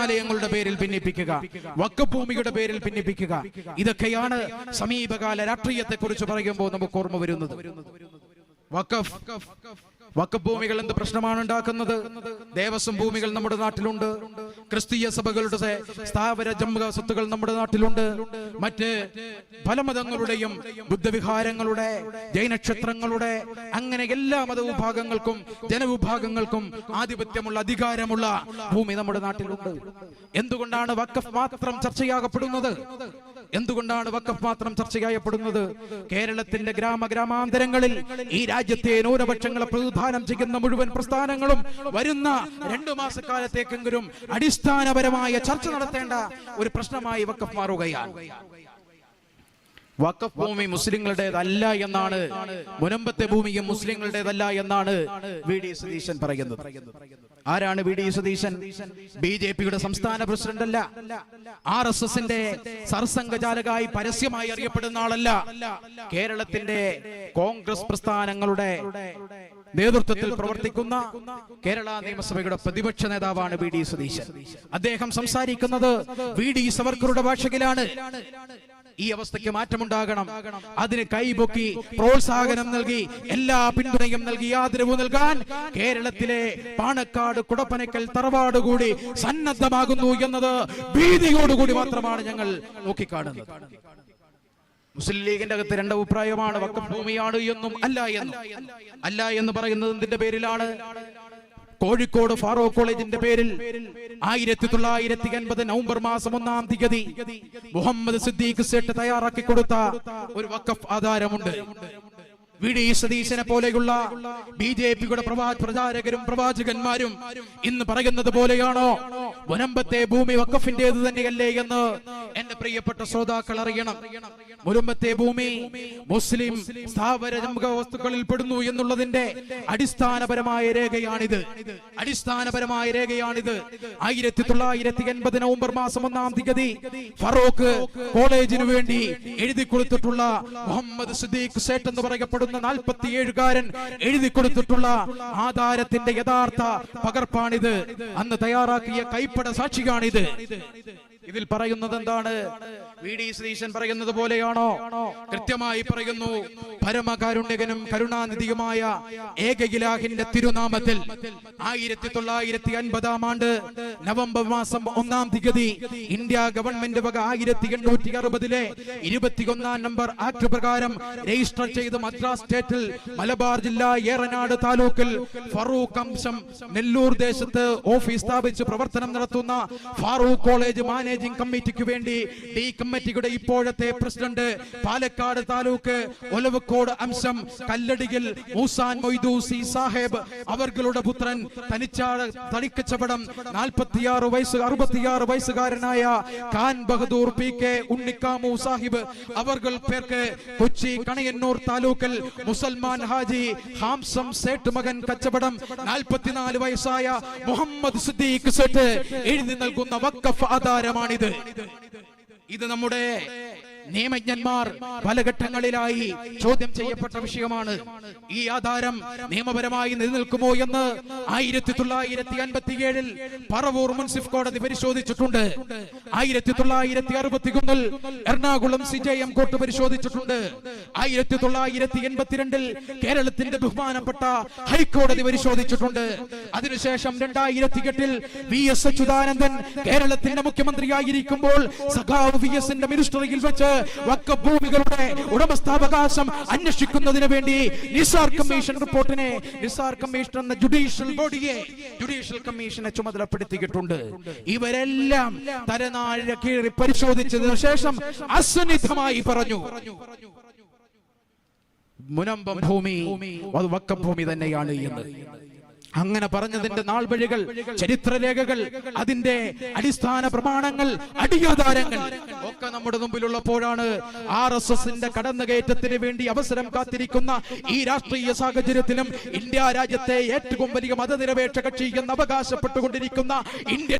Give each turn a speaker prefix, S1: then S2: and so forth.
S1: ആരാധനാലയങ്ങളുടെ പേരിൽ ഭിന്നിപ്പിക്കുക. വക്കഭൂമിയുടെ പേരിൽ ഭിന്നിപ്പിക്കുക. ഇതൊക്കെയാണ് സമീപകാല രാഷ്ട്രീയത്തെ കുറിച്ച് പറയുമ്പോൾ നമുക്ക് ഓർമ്മ വരുന്നത്. വഖഫ് വഖഫ് ഭൂമികൾ എന്ത് പ്രശ്നമാണ് ഉണ്ടാക്കുന്നത്? ദേവസ്വം ഭൂമികൾ നമ്മുടെ നാട്ടിലുണ്ട്. ക്രിസ്തീയ സഭകളുടെ സ്ഥാവര ജംഗ സ്വത്തുകൾ നമ്മുടെ നാട്ടിലുണ്ട്. മറ്റ് പല മതങ്ങളുടെയും ബുദ്ധവിഹാരങ്ങളുടെ ജൈനക്ഷത്രങ്ങളുടെ അങ്ങനെ എല്ലാ മതവിഭാഗങ്ങൾക്കും ജനവിഭാഗങ്ങൾക്കും ആധിപത്യമുള്ള അധികാരമുള്ള ഭൂമി നമ്മുടെ നാട്ടിലുണ്ട്. എന്തുകൊണ്ടാണ് വഖഫ് മാത്രം ചർച്ചയാകപ്പെടുന്നത്? എന്തുകൊണ്ടാണ് വക്കഫ് മാത്രം ചർച്ചയായപ്പെടുന്നത്? കേരളത്തിന്റെ ഗ്രാമ ഗ്രാമാന്തരങ്ങളിൽ ഈ രാജ്യത്തെ ന്യൂനപക്ഷങ്ങളെ പ്രതിദാനം ചെയ്യുന്ന മുഴുവൻ പ്രസ്ഥാനങ്ങളും വരുന്ന രണ്ടു മാസക്കാലത്തേക്കെങ്കിലും അടിസ്ഥാനപരമായ ചർച്ച നടത്തേണ്ട ഒരു പ്രശ്നമായി വക്കഫ് മാറുകയാണ്. വഖഫ് ഭൂമി മുസ്ലിങ്ങളുടേതല്ല എന്നാണ്. മുനമ്പത്തെ ഭൂമിയും മുസ്ലിങ്ങളുടേതല്ല എന്നാണ് വി ഡി സതീശൻ പറയുന്നത്. ആരാണ് V D Satheesan? B J പിയുടെ സംസ്ഥാന പ്രസിഡന്റ് അല്ല ആർ എസ് എസിന്റെ സർസംഘചാലകായി പരസ്യമായി അറിയപ്പെടുന്ന ആളല്ല. കേരളത്തിന്റെ കോൺഗ്രസ് പ്രസ്ഥാനങ്ങളുടെ നേതൃത്വത്തിൽ പ്രവർത്തിക്കുന്ന കേരള നിയമസഭയുടെ പ്രതിപക്ഷ നേതാവാണ് വി ഡി സതീശൻ. അദ്ദേഹം സംസാരിക്കുന്നത് വി ഡി സവർക്കറുടെ ഭാഷയിലാണ്. ഈ അവസ്ഥയ്ക്ക് മാറ്റമുണ്ടാകണം. അതിന് കൈപൊക്കി പ്രോത്സാഹനം നൽകി എല്ലാ പിന്തുണയും നൽകി ആദരവ് നൽകാൻ കേരളത്തിലെ പാണക്കാട് കുടപ്പനക്കൽ തറവാട് കൂടി സന്നദ്ധമാകുന്നു എന്നത് ഭീതിയോടുകൂടി മാത്രമാണ് ഞങ്ങൾ നോക്കിക്കാണുന്നത്. മുസ്ലിം ലീഗിന്റെ അകത്ത് രണ്ട് അഭിപ്രായമാണ്. വക്കഫ് ഭൂമിയാണ് എന്നും അല്ല എന്നും. അല്ല എന്ന് പറയുന്നത് എന്തിന്റെ പേരിലാണ്? കോഴിക്കോട് ഫാറൂഖ് കോളേജിന്റെ പേരിൽ ആയിരത്തി തൊള്ളായിരത്തി അൻപത് നവംബർ മാസം ഒന്നാം തീയതി മുഹമ്മദ് സിദ്ദീഖ് സേട്ട് തയ്യാറാക്കി കൊടുത്ത ഒരു വക്കഫ് ആധാരമുണ്ട്. വി ഡി സതീശനെ പോലെയുള്ള ബി ജെ പിയുടെ പ്രചാരകരും പ്രവാചകന്മാരും ഇന്ന് പറയുന്നത് പോലെയാണോ? മുനമ്പത്തെ ഭൂമി വക്കഫിന്റേത് തന്നെയല്ലേ എന്ന് എന്റെ പ്രിയപ്പെട്ട ശ്രോതാക്കൾ അറിയണം. മുനമ്പത്തെ ഭൂമി മുസ്ലിം സ്ഥാപന വസ്തുക്കളിൽ പെടുന്നു എന്നുള്ളതിന്റെ അടിസ്ഥാനപരമായ രേഖയാണിത്. അടിസ്ഥാനപരമായ രേഖയാണിത്. ആയിരത്തി തൊള്ളായിരത്തി എൺപത് നവംബർ മാസം ഒന്നാം തീയതി ഫറൂഖ് കോളേജിനു വേണ്ടി എഴുതി കൊടുത്തിട്ടുള്ള മുഹമ്മദ് സിദ്ദീഖ് സേട്ട് എന്ന് പറയപ്പെടുന്ന നാൽപ്പത്തിയേഴുകാരൻ എഴുതി കൊടുത്തിട്ടുള്ള ആധാരത്തിന്റെ യഥാർത്ഥ പകർപ്പാണിത്. അന്ന് തയ്യാറാക്കിയ കൈപ്പട സാക്ഷിയാണിത്. ഇതിൽ പറയുന്നത് എന്താണ് വി ഡി ശ്രീശൻ പറയുന്നത് പോലെയാണോ? കൃത്യമായി പറയുന്നു പരമകാരുണ്യകനും കരുണാനിധിയുമായ ഏകയിലാഹിന്റെ തിരുനാമത്തിൽ ആയിരത്തി തൊള്ളായിരത്തി അൻപതാം ആണ്ട് നവംബർ മാസം ഒന്നാം തീയതി ഇന്ത്യ ഗവൺമെന്റ് വക ആയിരത്തി എണ്ണൂറ്റി അറുപതിലെ ഇരുപത്തിയൊന്നാം നമ്പർ ആക്ട് പ്രകാരം രജിസ്റ്റർ ചെയ്ത് മദ്രാസ് സ്റ്റേറ്റിൽ മലബാർ ജില്ല ഏറനാട് താലൂക്കിൽ ഫറൂഖ് അംശം നെല്ലൂർ ദേശത്ത് ഓഫീസ് സ്ഥാപിച്ച് പ്രവർത്തനം നടത്തുന്ന ഫാറൂഖ് കോളേജ് മാനേജിംഗ് കമ്മിറ്റിക്ക് വേണ്ടി ഡി കമ്മിറ്റിയുടെ ഇപ്പോഴത്തെ പ്രസിഡന്റ് പാലക്കാട് താലൂക്ക് ഒലവക്കോട് അംശം കല്ലടിയിൽ മൂസാൻ മൊയ്തൂസി സാഹേബ് അവർകളുടെ പുത്രൻ തനിച്ചാട് തണിക്കച്ചവടം നാൽപ്പത്തിയാറ് വയസ്സ് അറുപത്തിയാറ് വയസ്സുകാരനായ ഖാൻ ബഹദൂർ പി കെ ഉണ്ണിക്കാമു സാഹിബ് അവർകൾ പേർക്ക് കൊച്ചി കണയന്നൂർ താലൂക്കിൽ മുസൽമാൻ ഹാജി ഹാംസം സേട്ട് മകൻ കച്ചവടം നാൽപ്പത്തിനാല് വയസ്സായ മുഹമ്മദ് സിദ്ദീഖ് സേട്ട് എഴുതി നൽകുന്ന വക്കഫ് ആധാരമാണിത് ഇത് നമ്മുടെ നിയമജ്ഞന്മാർ പല ഘട്ടങ്ങളിലായി ചോദ്യം ചെയ്യപ്പെട്ട വിഷയമാണ്. ഈ ആധാരം നിയമപരമായി നിലനിൽക്കുമോ എന്ന് ആയിരത്തി തൊള്ളായിരത്തി അൻപത്തി ഏഴിൽ പറവൂർ മുൻസിഫ് കോടതി പരിശോധിച്ചിട്ടുണ്ട്. ആയിരത്തി തൊള്ളായിരത്തി അറുപത്തി ഒന്നിൽ Ernakulam C J M court പരിശോധിച്ചിട്ടുണ്ട്. ആയിരത്തി തൊള്ളായിരത്തി എൺപത്തിരണ്ടിൽ കേരളത്തിന്റെ ബഹുമാനപ്പെട്ട ഹൈക്കോടതി പരിശോധിച്ചിട്ടുണ്ട്. അതിനുശേഷം രണ്ടായിരത്തി എട്ടിൽ വി എസ് അച്യുതാനന്ദൻ കേരളത്തിന്റെ മുഖ്യമന്ത്രിയായിരിക്കുമ്പോൾ സഖാവ് വി എസിന്റെ മിനിസ്റ്ററിയിൽ വെച്ച് വക്കഫ് ഭൂമികളുടെ ഉടമസ്ഥാവകാശം അന്വേഷിക്കുന്നതിന് വേണ്ടി നിസാർ കമ്മീഷൻ റിപ്പോർട്ടിനെ നിസാർ കമ്മീഷൻ എന്ന ജുഡീഷ്യൽ ബോഡിയെ ജുഡീഷ്യൽ കമ്മീഷനെ ചുമതലപ്പെടുത്തിയിട്ടുണ്ട്. ഇവരെല്ലാം തരനാഴ കീറി പരിശോധിച്ചതിനു ശേഷം അസുനിധമായി പറഞ്ഞു. മുനമ്പം ഭൂമി അത് വക്കഭൂമി തന്നെയാണ് എന്ന്. അങ്ങനെ പറഞ്ഞതിന്റെ നാൾ വഴികൾ ചരിത്രരേഖകൾ അതിന്റെ അടിസ്ഥാന പ്രമാണങ്ങൾ അടിയാധാരങ്ങൾ ഒക്കെ നമ്മുടെ മുമ്പിലുള്ളപ്പോഴാണ് ആർ എസ് എസിന്റെ കടന്നുകയറ്റത്തിന് വേണ്ടി അവസരം കാത്തിരിക്കുന്ന ഈ രാഷ്ട്രീയ സാഹചര്യത്തിലും ഇന്ത്യ രാജ്യത്തെ ഏറ്റവും വലിയ മതനിരപേക്ഷ കക്ഷി എന്ന് അവകാശപ്പെട്ടുകൊണ്ടിരിക്കുന്ന ഇന്ത്യൻ